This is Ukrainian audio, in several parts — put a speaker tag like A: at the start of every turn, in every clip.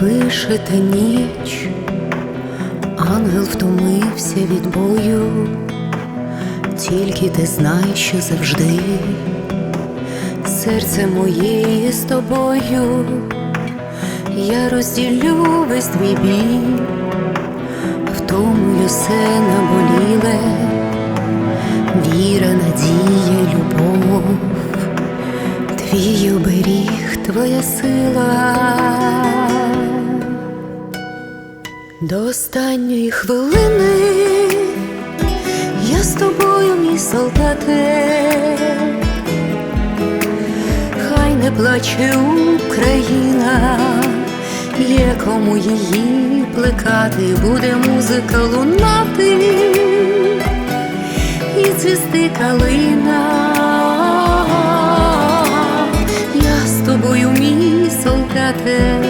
A: пишете ніч, ангел втомився від бою, тільки ти знаєш, що завжди. Серце моє з тобою, я розділю весь твій біль, втомлю все наболіле, віра, надія, любов, твій оберіг, твоя сила. До останньої хвилини я з тобою, мій солдате, хай не плаче Україна, є кому її плекати, буде музика лунати і цвісти калина. Солдате,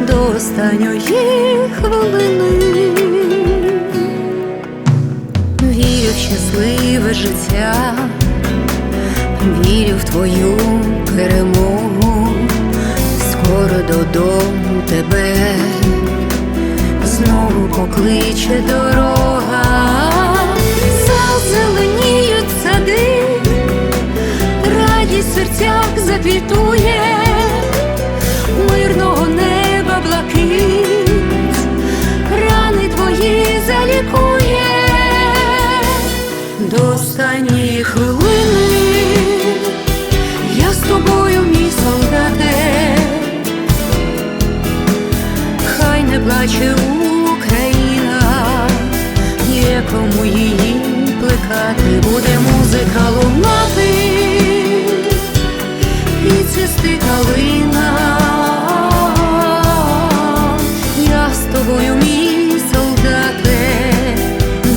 A: до останньої хвилини. Вірю в щасливе життя, вірю в твою перемогу, скоро додому тебе знову покличе дорога, зазеленіють сади, радість в серцях заквітує, не плаче Україна, нікому її плекати, буде музика лунати, і цисти калина, я з тобою мій солдате,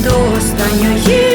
A: до останньої.